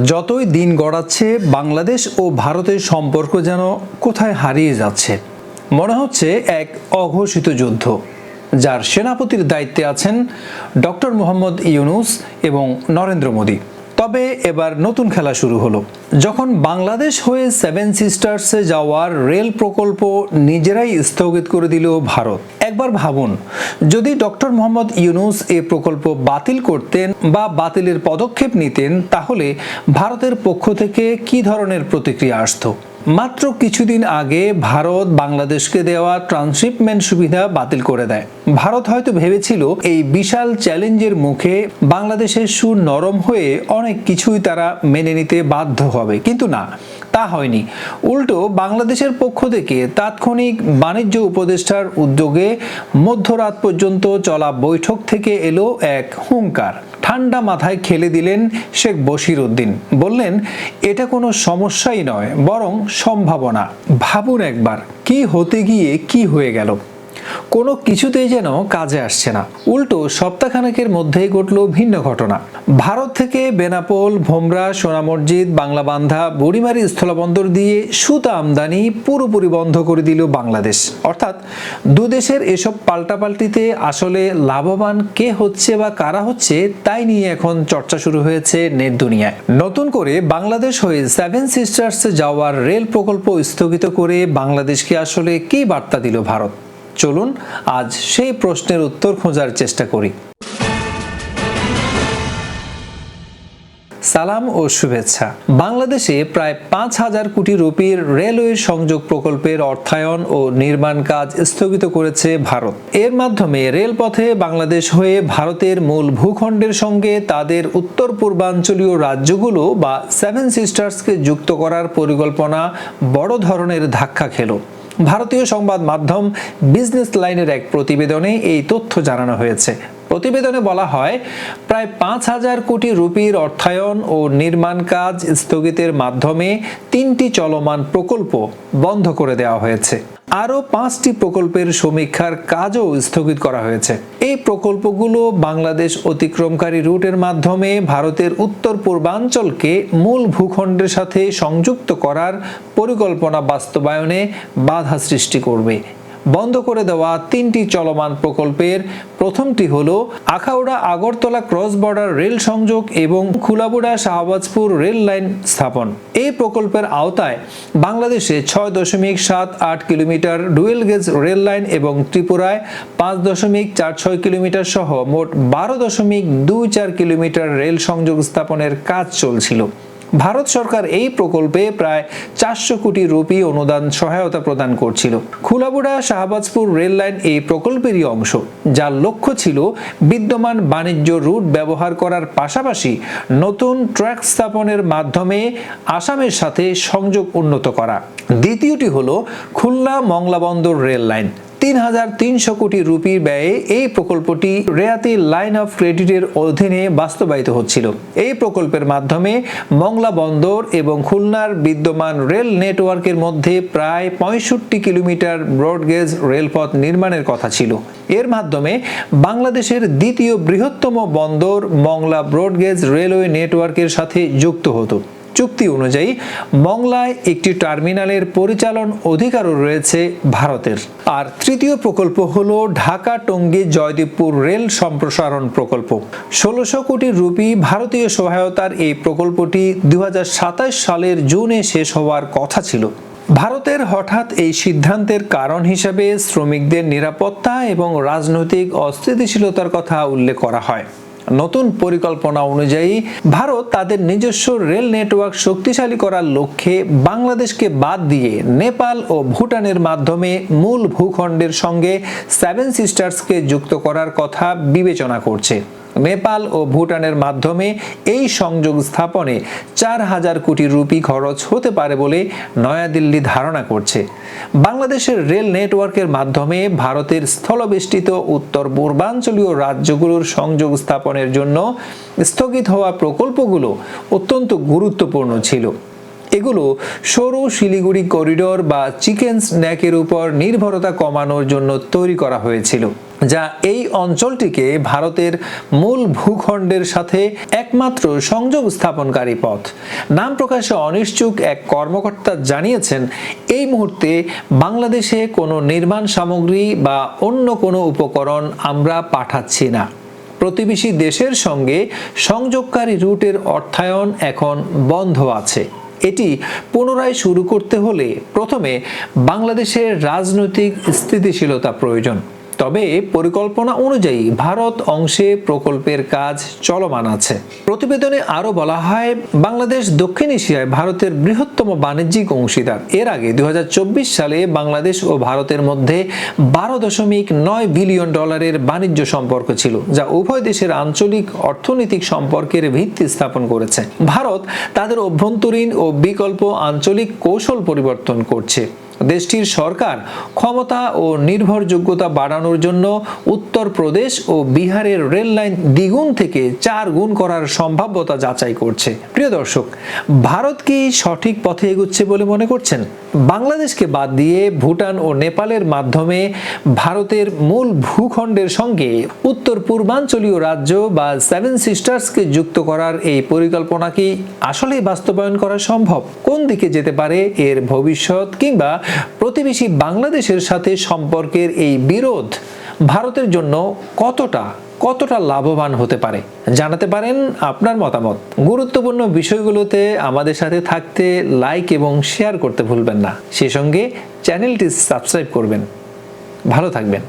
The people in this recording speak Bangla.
যতই দিন গড়াচ্ছে, বাংলাদেশ ও ভারতের সম্পর্ক যেন কোথায় হারিয়ে যাচ্ছে। মনে হচ্ছে এক অঘোষিত যুদ্ধ, যার সেনাপতির দায়িত্বে আছেন ডক্টর মোহাম্মদ ইউনুস এবং নরেন্দ্র মোদী। তবে এবার নতুন খেলা শুরু হলো। যখন বাংলাদেশ হয়ে সেভেন সিস্টার্সে যাওয়ার রেল প্রকল্প নিজেরাই স্থগিত করে দিল ভারত একবার ভাবুন, যদি ডক্টর মোহাম্মদ ইউনুস এ প্রকল্প বাতিল করতেন বা বাতিলের পদক্ষেপ নিতেন, তাহলে ভারতের পক্ষ থেকে কি ধরনের প্রতিক্রিয়া আসতো? মাত্র কিছুদিন আগে ভারত বাংলাদেশকে দেওয়া ট্রান্সশিপমেন্ট সুবিধা বাতিল করে দেয়। ভারত হয়তো ভেবেছিল এই বিশাল চ্যালেঞ্জের মুখে বাংলাদেশের সুর নরম হয়ে অনেক কিছুই তারা মেনে নিতে বাধ্য হবে। কিন্তু না তা হয়নি। উল্টো বাংলাদেশের পক্ষ থেকে তাৎক্ষণিক বাণিজ্য উপদেষ্টার উদ্যোগে মধ্যরাত পর্যন্ত চলা বৈঠক থেকে এলো এক হুঙ্কার। ঠান্ডা মাথায় খেলে দিলেন শেখ বশির উদ্দিন। বললেন, এটা কোনো সমস্যাই নয়, বরং সম্ভাবনা। ভাবুন একবার, কি হতে গিয়ে কি হয়ে গেল? কোনো কিছুতেই যেন কাজে আসছে না। উল্টো সপ্তাহখানেকের মধ্যেই ঘটল ভিন্ন ঘটনা। ভারত থেকে বেনাপোল, ভোমরা, সোনা মসজিদ, বাংলা বান্ধা, বুড়িমারি স্থলবন্দর দিয়ে সুতা আমদানি পুরোপুরি বন্ধ করে দিল বাংলাদেশ। অর্থাৎ দুদেশের এসব পাল্টাপাল্টিতে আসলে লাভবান কে হচ্ছে বা কারা হচ্ছে তাই নিয়ে এখন চর্চা শুরু হয়েছে নেট দুনিয়ায়। নতুন করে বাংলাদেশ হয়ে সেভেন সিস্টার্সে যাওয়ার রেল প্রকল্প স্থগিত করে বাংলাদেশকে আসলে কি বার্তা দিল ভারত? চলুন আজ সেই প্রশ্নের উত্তর খোঁজার চেষ্টা করি। সালাম ও শুভেচ্ছা। বাংলাদেশে প্রায় পাঁচ হাজার কোটি রুপির রেলওয়ে সংযোগ প্রকল্পের অর্থায়ন ও নির্মাণ কাজ স্থগিত করেছে ভারত। এর মাধ্যমে রেলপথে বাংলাদেশ হয়ে ভারতের মূল ভূখণ্ডের সঙ্গে তাদের উত্তর পূর্বাঞ্চলীয় রাজ্যগুলো বা সেভেন সিস্টার্সকে যুক্ত করার পরিকল্পনা বড় ধরনের ধাক্কা খেলো। ভারতীয় সংবাদ মাধ্যম বিজনেস লাইনের এক প্রতিবেদনে এই তথ্য জানানো হয়েছে। প্রতিবেদনে বলা হয়, প্রায় পাঁচ হাজার কোটি রুপির অর্থায়ন ও নির্মাণ কাজ স্থগিতের মাধ্যমে তিনটি চলমান প্রকল্প বন্ধ করে দেওয়া হয়েছে। আরও পাঁচটি প্রকল্পের সমীক্ষার কাজও স্থগিত করা হয়েছে। এই প্রকল্পগুলো বাংলাদেশ অতিক্রমকারী রুটের মাধ্যমে ভারতের উত্তর পূর্বাঞ্চলকে মূল ভূখণ্ডের সাথে সংযুক্ত করার পরিকল্পনা বাস্তবায়নে বাধা সৃষ্টি করবে। বন্ধ করে দেওয়া তিনটি চলমান প্রকল্পের প্রথমটি হল Akhaura Agartala cross border rail সংযোগ এবং খুলাবুড়া শাহবাজপুর রেল লাইন স্থাপন। এই প্রকল্পের আওতায় বাংলাদেশে ছয় দশমিক সাত আট kilometre dual gauge rail line এবং ত্রিপুরায় পাঁচ দশমিক চার ছয় কিলোমিটার সহ মোট বারো দশমিক দুই চার কিলোমিটার রেল সংযোগ স্থাপনের কাজ চলছিল। ভারত সরকার এই প্রকল্পে প্রায় চারশো কোটি রুপি অনুদান সহায়তা প্রদান করছিল। খুলাবুড়া, শাহবাজপুর রেল লাইন এই প্রকল্পেরই অংশ, যার লক্ষ্য ছিল বিদ্যমান বাণিজ্য রুট ব্যবহার করার পাশাপাশি নতুন ট্র্যাক স্থাপনের মাধ্যমে আসামের সাথে সংযোগ উন্নত করা। দ্বিতীয়টি হলো খুলনা মংলা বন্দর রেল লাইন। তিন হাজার তিনশো কোটি রুপির ব্যয়ে এই প্রকল্পটি রেয়াতি লাইন অফ ক্রেডিটের অধীনে বাস্তবায়িত হচ্ছিল। এই প্রকল্পের মাধ্যমে মংলা বন্দর এবং খুলনার বিদ্যমান রেল নেটওয়ার্কের মধ্যে প্রায় পঁয়ষট্টি কিলোমিটার ব্রডগেজ রেলপথ নির্মাণের কথা ছিল। এর মাধ্যমে বাংলাদেশের দ্বিতীয় বৃহত্তম বন্দর মংলা ব্রডগেজ রেলওয়ে নেটওয়ার্কের সাথে যুক্ত হতো। চুক্তি অনুযায়ী মংলায় একটি টার্মিনালের পরিচালন অধিকারও রয়েছে ভারতের। আর তৃতীয় প্রকল্প হল ঢাকা টঙ্গী জয়দেবপুর রেল সম্প্রসারণ প্রকল্প। ষোলোশো কোটি রুপি ভারতীয় সহায়তার এই প্রকল্পটি দু হাজার সাতাশ সালের জুনে শেষ হওয়ার কথা ছিল। ভারতের হঠাৎ এই সিদ্ধান্তের কারণ হিসেবে শ্রমিকদের নিরাপত্তা এবং রাজনৈতিক অস্থিতিশীলতার কথা উল্লেখ করা হয়। নতুন পরিকল্পনা অনুযায়ী ভারত তাদের নিজস্ব রেল নেটওয়ার্ক শক্তিশালী করার লক্ষ্যে বাংলাদেশকে বাদ দিয়ে নেপাল ও ভুটানের মাধ্যমে মূল ভূখণ্ডের সঙ্গে সেভেন সিস্টার্সকে যুক্ত করার কথা বিবেচনা করছে। নেপাল ও ভুটানের মাধ্যমে এই সংযোগ স্থাপনে চার হাজার কোটি রুপি খরচ হতে পারে বলে নয়াদিল্লি ধারণা করছে। বাংলাদেশের রেল নেটওয়ার্কের মাধ্যমে ভারতের স্থলবেষ্টিত উত্তর পূর্বাঞ্চলীয় রাজ্যগুলোর সংযোগ স্থাপনের জন্য স্থগিত হওয়া প্রকল্পগুলো অত্যন্ত গুরুত্বপূর্ণ ছিল। এগুলো সরু শিলিগুড়ি করিডোর বা চিকেন স্ন্যাকের উপর নির্ভরতা কমানোর জন্য তৈরি করা হয়েছিল, যা এই অঞ্চলটিকে ভারতের মূল ভূখণ্ডের সাথে একমাত্র সংযোগ স্থাপনকারী পথ। নাম প্রকাশে অনিশ্চুক এক কর্মকর্তা জানিয়েছেন, এই মুহূর্তে বাংলাদেশে কোনো নির্মাণ সামগ্রী বা অন্য কোনো উপকরণ আমরা পাঠাচ্ছি না। প্রতিবেশী দেশের সঙ্গে সংযোগকারী রুটের অর্থায়ন এখন বন্ধ আছে। এটি পুনরায় শুরু করতে হলে প্রথমে বাংলাদেশের রাজনৈতিক স্থিতিশীলতা প্রয়োজন। তবে পরিকল্পনা অনুযায়ী ভারত অংশে প্রকল্পের কাজ চলমান আছে। প্রতিবেদনে আরও বলা হয়, বাংলাদেশ দক্ষিণ এশিয়ায় ভারতের বৃহত্তম বাণিজ্যিক অংশীদার। এর আগে দু হাজার চব্বিশ সালে বাংলাদেশ ও ভারতের মধ্যে বারো দশমিক নয় বিলিয়ন ডলারের বাণিজ্য সম্পর্ক ছিল, যা উভয় দেশের আঞ্চলিক অর্থনৈতিক সম্পর্কের ভিত্তি স্থাপন করেছে। ভারত তাদের অভ্যন্তরীণ ও বিকল্প আঞ্চলিক কৌশল পরিবর্তন করছে। দেশটির সরকার ক্ষমতা ও নির্ভরযোগ্যতা বাড়ানোর জন্য উত্তরপ্রদেশ ও বিহারের রেল লাইন দ্বিগুণ থেকে চার গুণ করার সম্ভাব্যতা যাচাই করছে। প্রিয় দর্শক, ভারত কি সঠিক পথে এগুচ্ছে বলে মনে করছেন? বাংলাদেশকে বাদ দিয়ে ভুটান ও নেপালের মাধ্যমে ভারতের মূল ভূখণ্ডের সঙ্গে উত্তর পূর্বাঞ্চলীয় রাজ্য বা সেভেন সিস্টার্সকে যুক্ত করার এই পরিকল্পনা কি আসলেই বাস্তবায়ন করা সম্ভব? কোন দিকে যেতে পারে এর ভবিষ্যৎ কিংবা প্রতিবেশী বাংলাদেশের সাথে সম্পর্কের এই বিরোধ ভারতের জন্য কতটা কতটা লাভবান হতে পারে? জানাতে পারেন আপনার মতামত। গুরুত্বপূর্ণ বিষয়গুলোতে আমাদের সাথে থাকতে লাইক এবং শেয়ার করতে ভুলবেন না। সে সঙ্গে চ্যানেলটি সাবস্ক্রাইব করবেন। ভালো থাকবেন।